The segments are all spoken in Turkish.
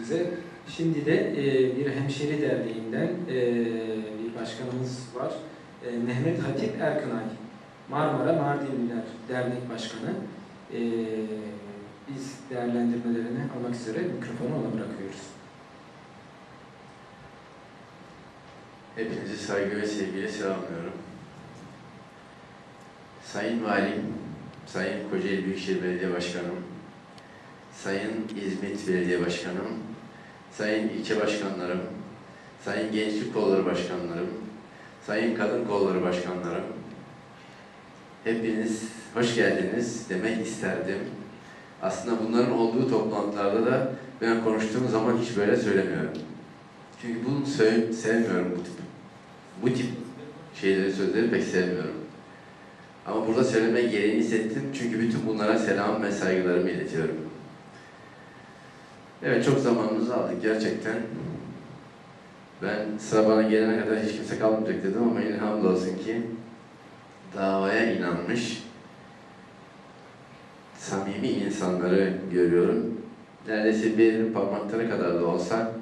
size. Şimdi de e, bir hemşeri derneğinden e, bir başkanımız var. E, Mehmet Hatip Erkınay. Marmara Mardinliler Dernek Başkanı. E, biz değerlendirmelerini almak üzere mikrofonu ona bırakıyoruz. Hepinizi saygı ve sevgiyle selamlıyorum. Sayın Valim, Sayın Kocaeli Büyükşehir Belediye Başkanım, Sayın İzmit Belediye Başkanım, Sayın İlçe Başkanlarım, Sayın Gençlik Kolları Başkanlarım, Sayın Kadın Kolları Başkanlarım, hepiniz hoş geldiniz demek isterdim. Aslında bunların olduğu toplantılarda da ben konuştuğum zaman hiç böyle söylemiyorum. Çünkü bunu söyle, sevmiyorum bu tip, bu tip şeyleri, sözleri pek sevmiyorum. Ama burada söyleme gereğini hissettim çünkü bütün bunlara selam ve saygılarımı iletiyorum. Evet çok zamanınızı aldık gerçekten. Ben sıra bana gelene kadar hiç kimse kalmayacak dedim ama yine hamdolsun ki davaya inanmış samimi insanları görüyorum. Neredeyse bir parmakları kadar da olsa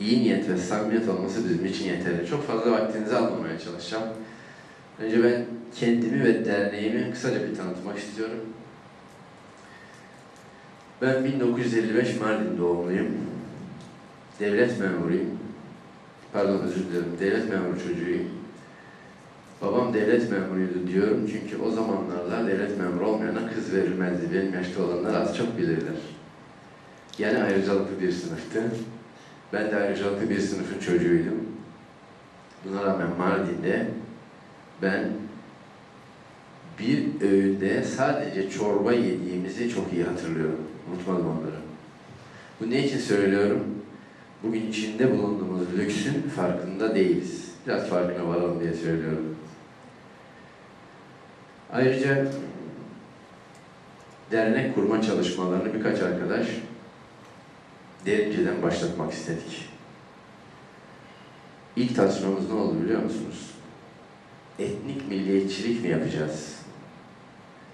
iyi niyet ve samimiyet olması bizim için yeterli. Çok fazla vaktinizi almamaya çalışacağım. Önce ben kendimi ve derneğimi kısaca bir tanıtmak istiyorum. Ben 1955 Mardin doğumluyum. Devlet memuruyum. Pardon özür dilerim. Devlet memuru çocuğuyum. Babam devlet memuruydu diyorum çünkü o zamanlarda devlet memuru olmayana kız verilmezdi. Benim yaşta olanlar az çok bilirler. Yani ayrıcalıklı bir sınıftı. Ben de ayrıcalıklı bir sınıfın çocuğuydum. Buna rağmen Mardin'de ben bir öğünde sadece çorba yediğimizi çok iyi hatırlıyorum. Unutmadım onları. Bu ne için söylüyorum? Bugün içinde bulunduğumuz lüksün farkında değiliz. Biraz farkına varalım diye söylüyorum. Ayrıca dernek kurma çalışmalarını birkaç arkadaş derinceden başlatmak istedik. İlk tartışmamız ne oldu biliyor musunuz? Etnik milliyetçilik mi yapacağız?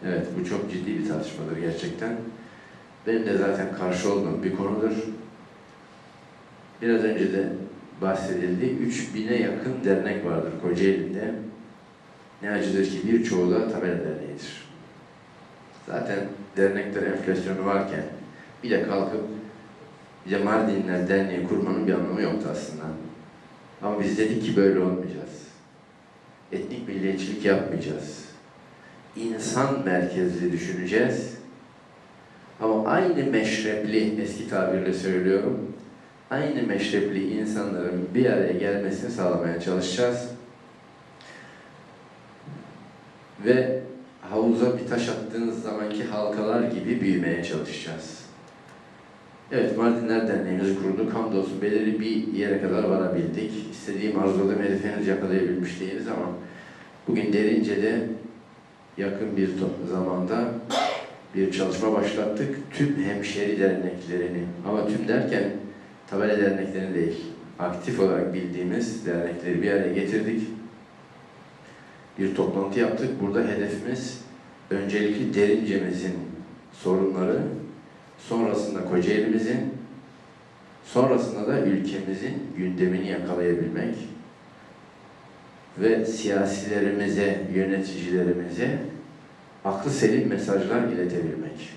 Evet, bu çok ciddi bir tartışmadır gerçekten. Benim de zaten karşı olduğum bir konudur. Biraz önce de bahsedildi. 3000'e yakın dernek vardır Kocaeli'nde. Ne acıdır ki birçoğu da tabela derneğidir. Zaten dernekler enflasyonu varken bir de kalkıp bir Mardinler Derneği kurmanın bir anlamı yoktu aslında. Ama biz dedik ki böyle olmayacağız. Etnik milliyetçilik yapmayacağız. İnsan merkezli düşüneceğiz. Ama aynı meşrepli, eski tabirle söylüyorum, aynı meşrepli insanların bir araya gelmesini sağlamaya çalışacağız. Ve havuza bir taş attığınız zamanki halkalar gibi büyümeye çalışacağız. Evet, Mardinler Derneğimizi kurduk. Hamdolsun belirli bir yere kadar varabildik. İstediğim arzuladığım hedefi henüz yakalayabilmiş değiliz ama bugün Derince'de yakın bir zamanda bir çalışma başlattık. Tüm hemşeri derneklerini ama tüm derken tabela derneklerini değil, aktif olarak bildiğimiz dernekleri bir araya getirdik. Bir toplantı yaptık. Burada hedefimiz öncelikli Derince'mizin sorunları, sonrasında Kocaeli'mizin, sonrasında da ülkemizin gündemini yakalayabilmek ve siyasilerimize, yöneticilerimize aklı selim mesajlar iletebilmek.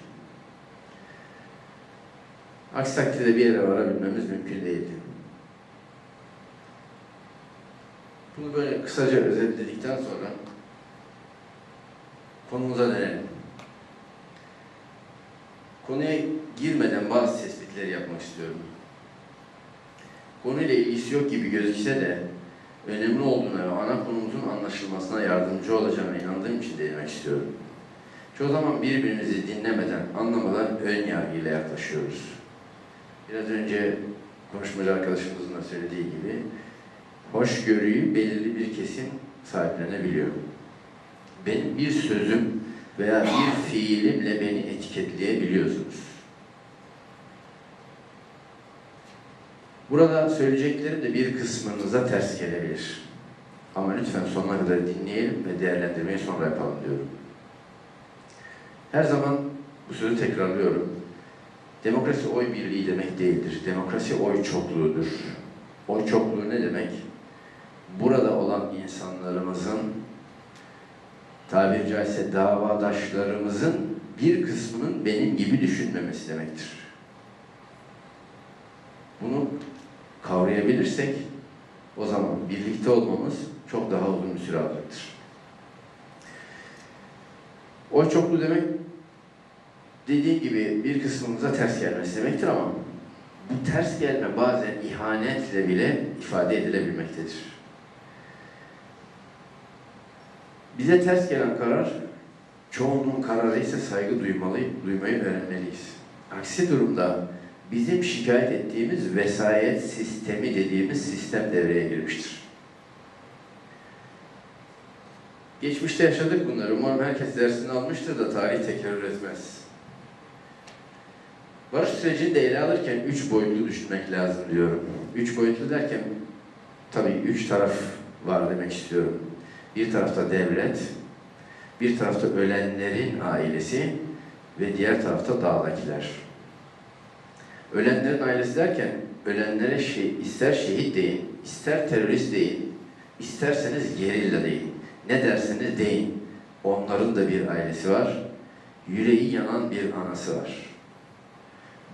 Aksi takdirde bir yere varabilmemiz mümkün değildi. Bunu böyle kısaca özetledikten sonra konumuza dönelim. Konuya girmeden bazı tespitleri yapmak istiyorum. Konuyla ilgisi yok gibi gözükse de önemli olduğuna ve ana konumuzun anlaşılmasına yardımcı olacağına inandığım için değinmek istiyorum. Çoğu zaman birbirimizi dinlemeden, anlamadan ön yargıyla yaklaşıyoruz. Biraz önce konuşmacı arkadaşımızın da söylediği gibi hoşgörüyü belirli bir kesim sahiplenebiliyor. Benim bir sözüm veya bir fiilimle beni etiketleyebiliyorsunuz. Burada söyleyeceklerim de bir kısmınıza ters gelebilir. Ama lütfen sonuna kadar dinleyelim ve değerlendirmeyi sonra yapalım diyorum. Her zaman bu sözü tekrarlıyorum. Demokrasi oy birliği demek değildir. Demokrasi oy çokluğudur. Oy çokluğu ne demek? Burada olan insanlarımızın tabiri caizse davadaşlarımızın bir kısmının benim gibi düşünmemesi demektir. Bunu kavrayabilirsek o zaman birlikte olmamız çok daha uzun bir süre alacaktır. Oy çokluğu demek dediğim gibi bir kısmımıza ters gelmesi demektir ama bu ters gelme bazen ihanetle bile ifade edilebilmektedir. Bize ters gelen karar çoğunluğun kararı ise saygı duymalı, duymayı öğrenmeliyiz. Aksi durumda bizim şikayet ettiğimiz vesayet sistemi dediğimiz sistem devreye girmiştir. Geçmişte yaşadık bunları. Umarım herkes dersini almıştır da tarih tekrar etmez. Barış sürecini de ele alırken üç boyutlu düşünmek lazım diyorum. Üç boyutlu derken tabii üç taraf var demek istiyorum. Bir tarafta devlet, bir tarafta ölenlerin ailesi ve diğer tarafta dağdakiler. Ölenlerin ailesi derken ölenlere şey, ister şehit deyin, ister terörist deyin, isterseniz gerilla deyin. Ne derseniz deyin. Onların da bir ailesi var. Yüreği yanan bir anası var.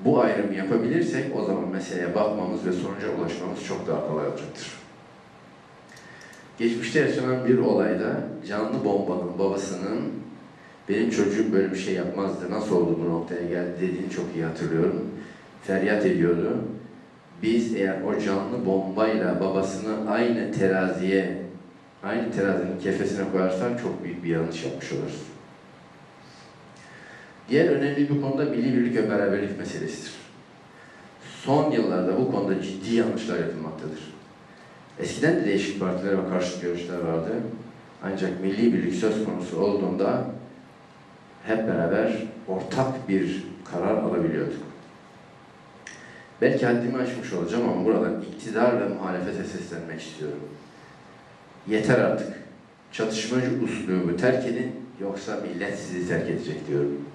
Bu ayrımı yapabilirsek o zaman meseleye bakmamız ve sonuca ulaşmamız çok daha kolay olacaktır. Geçmişte yaşanan bir olayda canlı bombanın babasının benim çocuğum böyle bir şey yapmazdı, nasıl oldu bu noktaya geldi dediğini çok iyi hatırlıyorum. Feryat ediyordu. Biz eğer o canlı bombayla babasını aynı teraziye, aynı terazinin kefesine koyarsak çok büyük bir yanlış yapmış oluruz. Diğer önemli bir konuda milli birlik ve beraberlik meselesidir. Son yıllarda bu konuda ciddi yanlışlar yapılmaktadır. Eskiden de değişik partilere ve karşıt görüşler vardı. Ancak milli birlik söz konusu olduğunda hep beraber ortak bir karar alabiliyorduk. Belki haddimi aşmış olacağım ama buradan iktidar ve muhalefete seslenmek istiyorum. Yeter artık. Çatışmacı uslubu terk edin yoksa millet sizi terk edecek diyorum.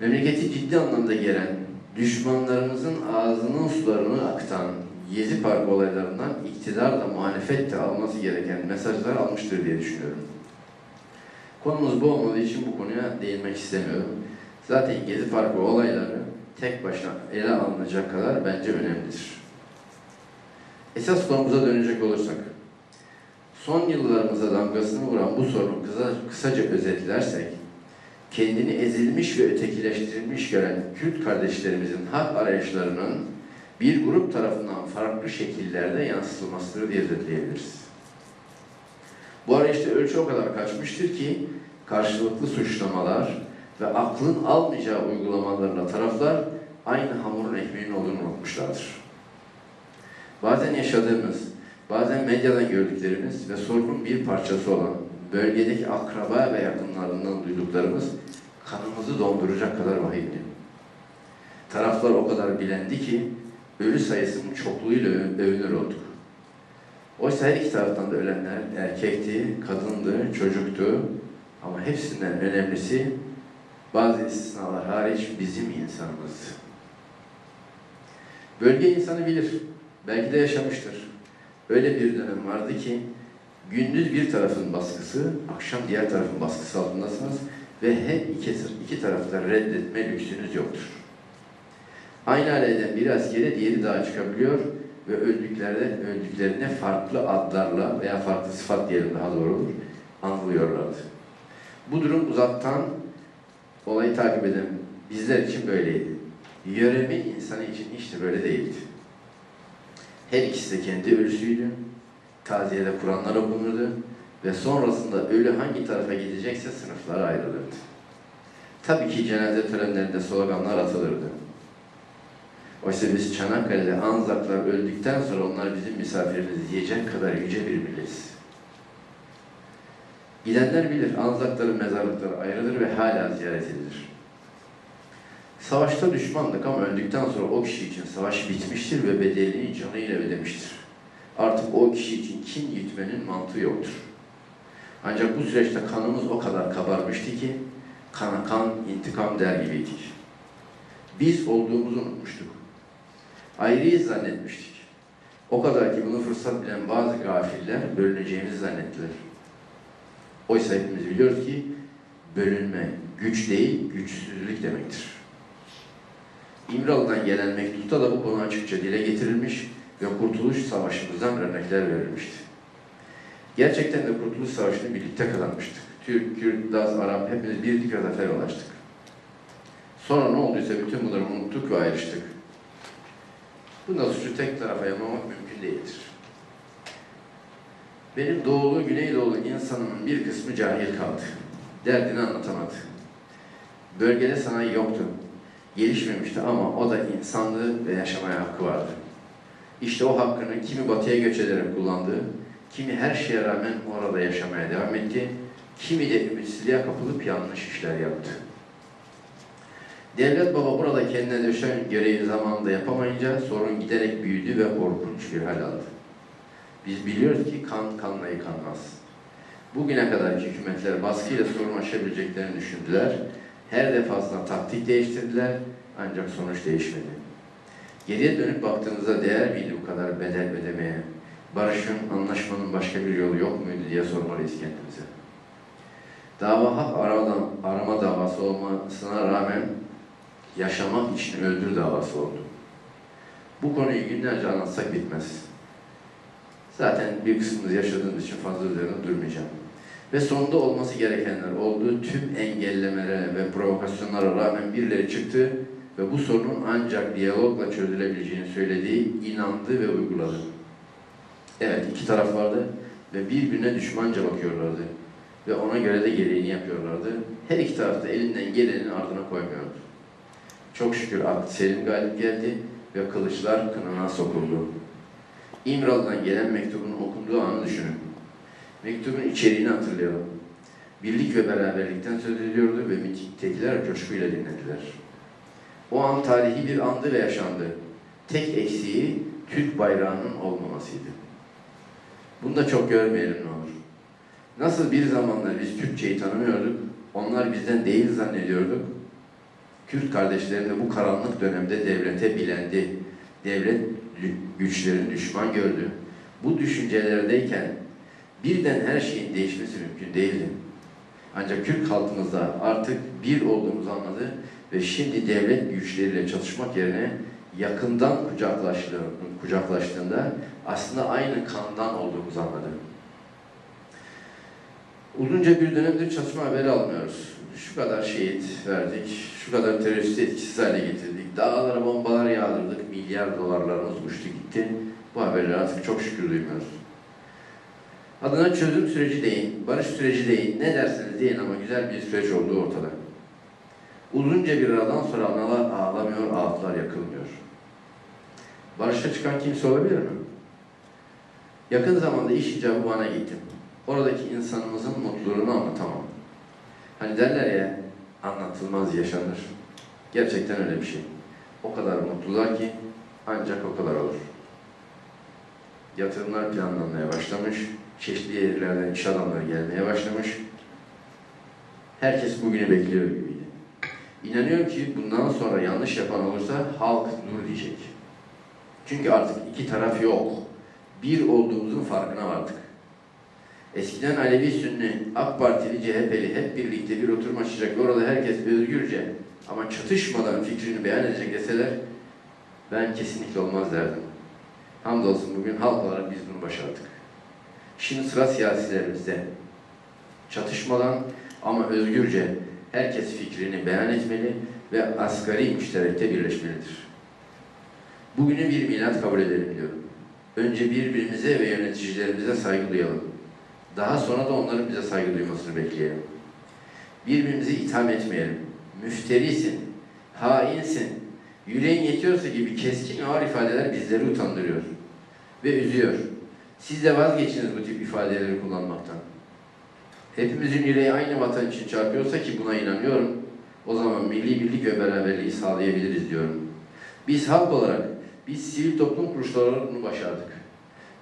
Memleketi ciddi anlamda gelen, düşmanlarımızın ağzının sularını aktan Gezi Parkı olaylarından iktidar da muhalefet de alması gereken mesajlar almıştır diye düşünüyorum. Konumuz bu olmadığı için bu konuya değinmek istemiyorum. Zaten Gezi Parkı olayları tek başına ele alınacak kadar bence önemlidir. Esas konumuza dönecek olursak, son yıllarımıza damgasını vuran bu sorunu kısa, kısaca özetlersek, kendini ezilmiş ve ötekileştirilmiş gören Kürt kardeşlerimizin hak arayışlarının bir grup tarafından farklı şekillerde yansıtılmasıdır diye özetleyebiliriz. Bu arayışta ölçü o kadar kaçmıştır ki karşılıklı suçlamalar ve aklın almayacağı uygulamalarla taraflar aynı hamurun ekmeğinin olduğunu unutmuşlardır. Bazen yaşadığımız, bazen medyadan gördüklerimiz ve sorunun bir parçası olan bölgedeki akraba ve yakınlarından duyduklarımız kanımızı donduracak kadar vahimdi. Taraflar o kadar bilendi ki ölü sayısının çokluğuyla övünür olduk. Oysa her iki taraftan da ölenler erkekti, kadındı, çocuktu ama hepsinden önemlisi bazı istisnalar hariç bizim insanımızdı. Bölge insanı bilir, belki de yaşamıştır. Öyle bir dönem vardı ki gündüz bir tarafın baskısı, akşam diğer tarafın baskısı altındasınız ve her iki, iki tarafta reddetme lüksünüz yoktur. Aynı aileden bir askere diğeri daha çıkabiliyor ve öldüklerinde, öldüklerine farklı adlarla veya farklı sıfat diyelim daha doğru olur, anılıyorlardı. Bu durum uzaktan olayı takip eden bizler için böyleydi. Yöremin insanı için de böyle değildi. Her ikisi de kendi ölüsüydü. Taziyede Kur'anlar okunurdu ve sonrasında ölü hangi tarafa gidecekse sınıflara ayrılırdı. Tabii ki cenaze törenlerinde sloganlar atılırdı. Oysa biz Çanakkale'de Anzaklar öldükten sonra onlar bizim misafirimiz diyecek kadar yüce bir milletiz. Gidenler bilir Anzakların mezarlıkları ayrılır ve hala ziyaret edilir. Savaşta düşmandık ama öldükten sonra o kişi için savaş bitmiştir ve bedelini canıyla ödemiştir. Artık o kişi için kin gütmenin mantığı yoktur. Ancak bu süreçte kanımız o kadar kabarmıştı ki Kana kan, intikam der gibiydik. Biz olduğumuzu unutmuştuk. Ayrıyız zannetmiştik. O kadar ki bunu fırsat bilen bazı gafiller bölüneceğimizi zannettiler. Oysa hepimiz biliyoruz ki bölünme güç değil, güçsüzlük demektir. İmralı'dan gelen mektupta da bu konu açıkça dile getirilmiş ve Kurtuluş Savaşı'mızdan örnekler verilmişti. Gerçekten de Kurtuluş Savaşı'nı birlikte kazanmıştık. Türk, Kürt, Laz, Arap hepimiz birlik ve zafere ulaştık. Sonra ne olduysa bütün bunları unuttuk ve ayrıştık. Bunda suçu tek tarafa yamamak mümkün değildir. Benim doğulu, güneydoğulu insanımın bir kısmı cahil kaldı. Derdini anlatamadı. Bölgede sanayi yoktu. Gelişmemişti ama o da insanlığı ve yaşamaya hakkı vardı. İşte o hakkını kimi batıya göç ederek kullandı, kimi her şeye rağmen orada yaşamaya devam etti, kimi de ümitsizliğe kapılıp yanlış işler yaptı. Devlet baba burada kendine düşen görevi zamanında yapamayınca sorun giderek büyüdü ve korkunç bir hal aldı. Biz biliyoruz ki kan kanla yıkanmaz. Bugüne kadar hükümetler baskıyla sorun aşabileceklerini düşündüler. Her defasında taktik değiştirdiler ancak sonuç değişmedi. Geriye dönüp baktığınızda değer miydi bu kadar bedel ödemeye? Barışın, anlaşmanın başka bir yolu yok muydu diye sormalıyız kendimize. Dava hak arama, arama davası olmasına rağmen yaşamak için öldür davası oldu. Bu konuyu günlerce anlatsak bitmez. Zaten bir kısmımız yaşadığımız için fazla üzerinde durmayacağım. Ve sonunda olması gerekenler oldu. Tüm engellemelere ve provokasyonlara rağmen birileri çıktı ve bu sorunun ancak diyalogla çözülebileceğini söylediği, inandı ve uyguladı. Evet, iki taraf vardı ve birbirine düşmanca bakıyorlardı. Ve ona göre de gereğini yapıyorlardı. Her iki taraf da elinden gelenin ardına koymuyordu. Çok şükür aklı selim galip geldi ve kılıçlar kınına sokuldu. İmralı'dan gelen mektubun okunduğu anı düşünün. Mektubun içeriğini hatırlayalım. Birlik ve beraberlikten söz ediyordu ve mitingdekiler coşkuyla dinlediler. O an tarihi bir andı ve yaşandı. Tek eksiği Türk bayrağının olmamasıydı. Bunu da çok görmeyelim ne olur. Nasıl bir zamanlar biz Türkçeyi tanımıyorduk, onlar bizden değil zannediyorduk. Kürt kardeşlerim de bu karanlık dönemde devlete bilendi. Devlet güçlerini düşman gördü. Bu düşüncelerdeyken birden her şeyin değişmesi mümkün değildi. Ancak Kürt halkımız da artık bir olduğumuzu anladı ve şimdi devlet güçleriyle çatışmak yerine yakından kucaklaştığında aslında aynı kandan olduğumuzu anladı. Uzunca bir dönemdir çatışma haberi almıyoruz. Şu kadar şehit verdik, şu kadar teröristi etkisiz hale getirdik, dağlara bombalar yağdırdık, milyar dolarlarımız uçtu gitti. Bu haberleri artık çok şükür duymuyoruz. Adına çözüm süreci deyin, barış süreci deyin, ne derseniz deyin ama güzel bir süreç olduğu ortada. Uzunca bir aradan sonra analar ağlamıyor, ağıtlar yakılmıyor. Barışa çıkan kimse olabilir mi? Yakın zamanda iş icabı bana gittim. Oradaki insanımızın mutluluğunu anlatamam. Hani derler ya, anlatılmaz yaşanır. Gerçekten öyle bir şey. O kadar mutlular ki ancak o kadar olur. Yatırımlar planlanmaya başlamış, çeşitli yerlerden iş adamları gelmeye başlamış. Herkes bugünü bekliyor gibiydi. İnanıyorum ki bundan sonra yanlış yapan olursa halk dur diyecek. Çünkü artık iki taraf yok. Bir olduğumuzun farkına vardık. Eskiden Alevi Sünni, AK Partili, CHP'li hep birlikte bir oturum açacak orada herkes özgürce ama çatışmadan fikrini beyan edecek deseler ben kesinlikle olmaz derdim. Hamdolsun bugün halk olarak biz bunu başardık. Şimdi sıra siyasilerimizde. Çatışmadan ama özgürce herkes fikrini beyan etmeli ve asgari müşterekte birleşmelidir. Bugünü bir milat kabul edelim diyorum. Önce birbirimize ve yöneticilerimize saygı duyalım. Daha sonra da onların bize saygı duymasını bekleyelim. Birbirimizi itham etmeyelim. Müfterisin, hainsin, yüreğin yetiyorsa gibi keskin ağır ifadeler bizleri utandırıyor ve üzüyor. Siz de vazgeçiniz bu tip ifadeleri kullanmaktan. Hepimizin yüreği aynı vatan için çarpıyorsa ki buna inanıyorum, o zaman milli birlik ve beraberliği sağlayabiliriz diyorum. Biz halk olarak, biz sivil toplum kuruluşları olarak bunu başardık.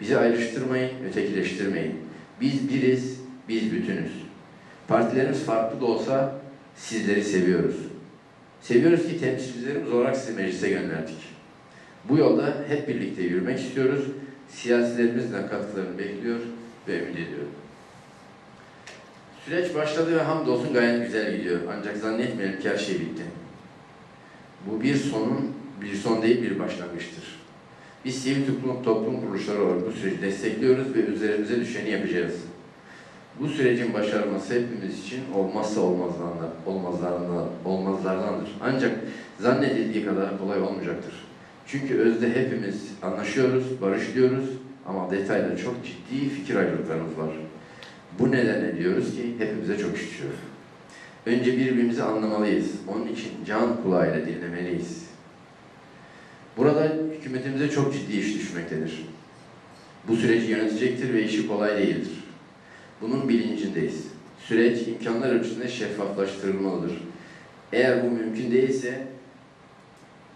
Bizi ayrıştırmayın, ötekileştirmeyin. Biz biriz, biz bütünüz. Partilerimiz farklı da olsa Sizleri seviyoruz. Seviyoruz ki temsilcilerimiz olarak sizi meclise gönderdik. Bu yolda hep birlikte yürümek istiyoruz. Siyasilerimiz de katkılarını bekliyor ve ümit ediyorum. Süreç başladı ve hamdolsun gayet güzel gidiyor. Ancak zannetmeyelim ki her şey bitti. Bu bir sonun, bir son değil bir başlangıçtır. Biz sivil toplum, toplum kuruluşları olarak bu süreci destekliyoruz ve üzerimize düşeni yapacağız. Bu sürecin başarması hepimiz için olmazsa olmazlarından, olmazlarından, olmazlardandır. Ancak zannedildiği kadar kolay olmayacaktır. Çünkü özde hepimiz anlaşıyoruz, barışlıyoruz ama detayda çok ciddi fikir ayrılıklarımız var. Bu nedenle diyoruz ki hepimize çok düşüyor. Önce birbirimizi anlamalıyız. Onun için can kulağıyla dinlemeliyiz. Burada hükümetimize çok ciddi iş düşmektedir. Bu süreci yönetecektir ve işi kolay değildir. Bunun bilincindeyiz. Süreç imkanlar ölçüsünde şeffaflaştırılmalıdır. Eğer bu mümkün değilse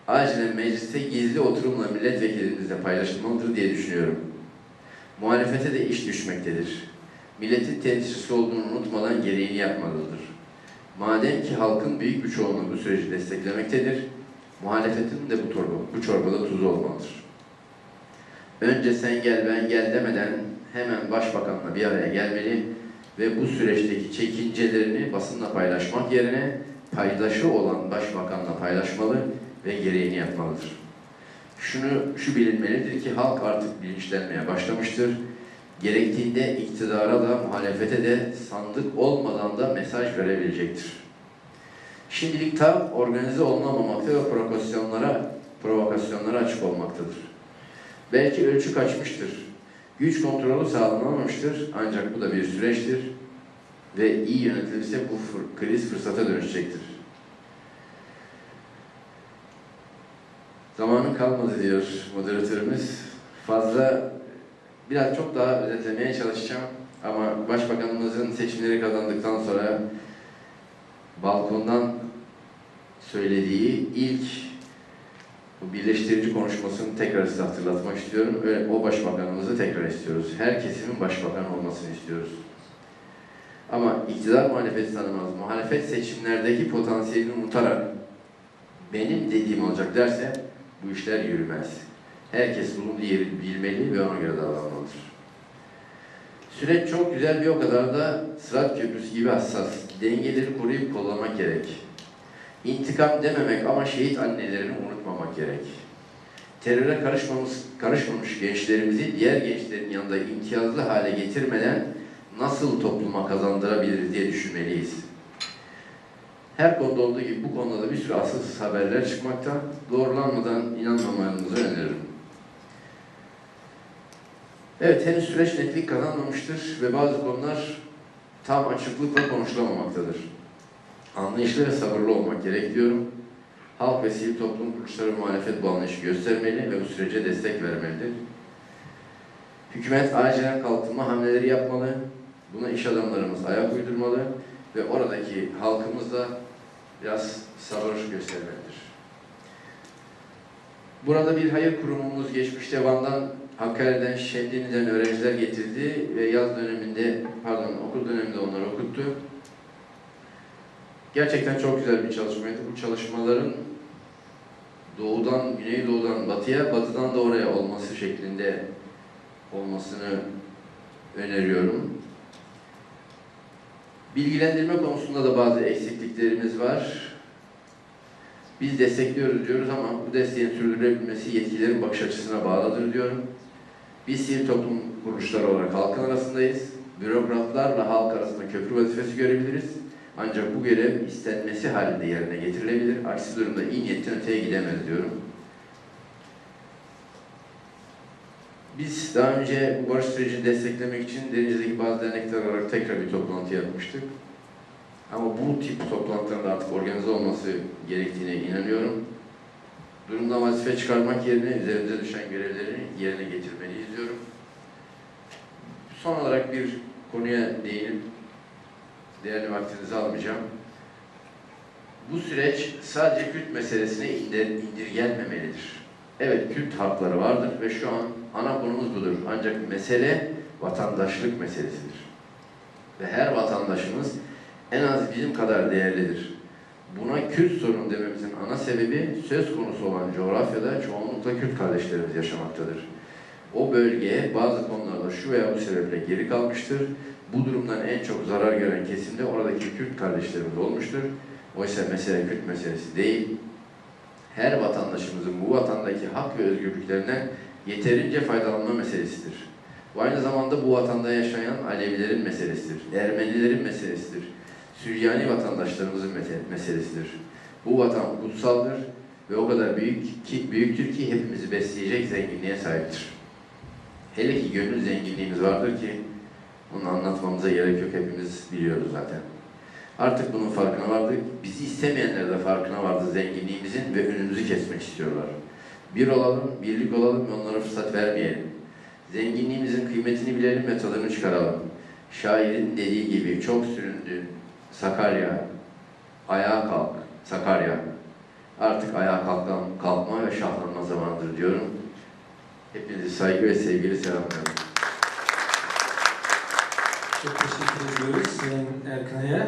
acilen mecliste gizli oturumla milletvekilimizle paylaşılmalıdır diye düşünüyorum. Muhalefete de iş düşmektedir. Milletin temsilcisi olduğunu unutmadan gereğini yapmalıdır. Madem ki halkın büyük bir çoğunluğu bu süreci desteklemektedir, muhalefetin de bu, torba, bu çorbada tuzu olmalıdır. Önce sen gel ben gel demeden hemen başbakanla bir araya gelmeli ve bu süreçteki çekincelerini basınla paylaşmak yerine paydaşı olan başbakanla paylaşmalı ve gereğini yapmalıdır. Şunu şu bilinmelidir ki halk artık bilinçlenmeye başlamıştır. Gerektiğinde iktidara da muhalefete de sandık olmadan da mesaj verebilecektir. Şimdilik tam organize olunamamakta ve provokasyonlara provokasyonlara açık olmaktadır. Belki ölçü kaçmıştır. Güç kontrolü sağlanamamıştır ancak bu da bir süreçtir ve iyi yönetilirse bu fır- kriz fırsata dönüşecektir. Zamanın kalmadı diyor moderatörümüz. Fazla biraz çok daha özetlemeye çalışacağım ama Başbakanımızın seçimleri kazandıktan sonra balkondan söylediği ilk birleştirici konuşmasını tekrar size hatırlatmak istiyorum. Öyle, o başbakanımızı tekrar istiyoruz. Her kesimin başbakan olmasını istiyoruz. Ama iktidar muhalefeti tanımaz. Muhalefet seçimlerdeki potansiyelini unutarak benim dediğim olacak derse bu işler yürümez. Herkes yeri bilmeli ve ona göre davranmalıdır. Süreç çok güzel bir o kadar da Sırat Köprüsü gibi hassas. Dengeleri koruyup kollamak gerek. İntikam dememek ama şehit annelerini unutmamak gerek. Teröre karışmamış, karışmamış gençlerimizi diğer gençlerin yanında imtiyazlı hale getirmeden nasıl topluma kazandırabiliriz diye düşünmeliyiz. Her konuda olduğu gibi bu konuda da bir sürü asılsız haberler çıkmakta. Doğrulanmadan inanmamanızı öneririm. Evet, henüz süreç netlik kazanmamıştır ve bazı konular tam açıklıkla konuşulamamaktadır. Anlayışlı ve sabırlı olmak gerek diyorum. Halk ve sivil toplum kuruluşları muhalefet bu anlayışı göstermeli ve bu sürece destek vermelidir. Hükümet acilen kalkınma hamleleri yapmalı. Buna iş adamlarımız ayak uydurmalı ve oradaki halkımız da biraz sabır göstermelidir. Burada bir hayır kurumumuz geçmişte Van'dan, Hakkari'den, Şemdinli'den öğrenciler getirdi ve yaz döneminde, pardon okul döneminde onları okuttu. Gerçekten çok güzel bir çalışmaydı. Bu çalışmaların doğudan, güneydoğudan batıya, batıdan da oraya olması şeklinde olmasını öneriyorum. Bilgilendirme konusunda da bazı eksikliklerimiz var. Biz destekliyoruz diyoruz ama bu desteğin sürdürülebilmesi yetkilerin bakış açısına bağlıdır diyorum. Biz sivil toplum kuruluşları olarak halkın arasındayız. Bürokratlarla halk arasında köprü vazifesi görebiliriz. Ancak bu görev istenmesi halinde yerine getirilebilir. Aksi durumda iyi niyetten öteye gidemez diyorum. Biz daha önce bu barış sürecini desteklemek için Denizli'deki bazı dernekler olarak tekrar bir toplantı yapmıştık. Ama bu tip toplantıların artık organize olması gerektiğine inanıyorum. Durumdan vazife çıkarmak yerine üzerimize düşen görevleri yerine getirmeliyiz diyorum. Son olarak bir konuya değinip değerli vaktinizi almayacağım. Bu süreç sadece Kürt meselesine indir, indirgenmemelidir. Evet Kürt hakları vardır ve şu an ana konumuz budur. Ancak mesele vatandaşlık meselesidir. Ve her vatandaşımız en az bizim kadar değerlidir. Buna Kürt sorunu dememizin ana sebebi söz konusu olan coğrafyada çoğunlukla Kürt kardeşlerimiz yaşamaktadır. O bölge bazı konularda şu veya bu sebeple geri kalmıştır. Bu durumdan en çok zarar gören kesimde oradaki Kürt kardeşlerimiz olmuştur. Oysa mesele Kürt meselesi değil. Her vatandaşımızın bu vatandaki hak ve özgürlüklerinden yeterince faydalanma meselesidir. Bu aynı zamanda bu vatanda yaşayan Alevilerin meselesidir, Ermenilerin meselesidir, Süryani vatandaşlarımızın meselesidir. Bu vatan kutsaldır ve o kadar büyük ki büyüktür ki hepimizi besleyecek zenginliğe sahiptir. Hele ki gönül zenginliğimiz vardır ki onu anlatmamıza gerek yok hepimiz biliyoruz zaten. Artık bunun farkına vardık. Bizi istemeyenler de farkına vardı zenginliğimizin ve önümüzü kesmek istiyorlar. Bir olalım, birlik olalım ve onlara fırsat vermeyelim. Zenginliğimizin kıymetini bilelim ve tadını çıkaralım. Şairin dediği gibi çok süründü Sakarya, ayağa kalk Sakarya. Artık ayağa kalkma, kalkma ve şahlanma zamanıdır diyorum. Hepinizi saygı ve sevgiyle selamlıyorum. Çok teşekkür ediyoruz Sayın Erkan'a.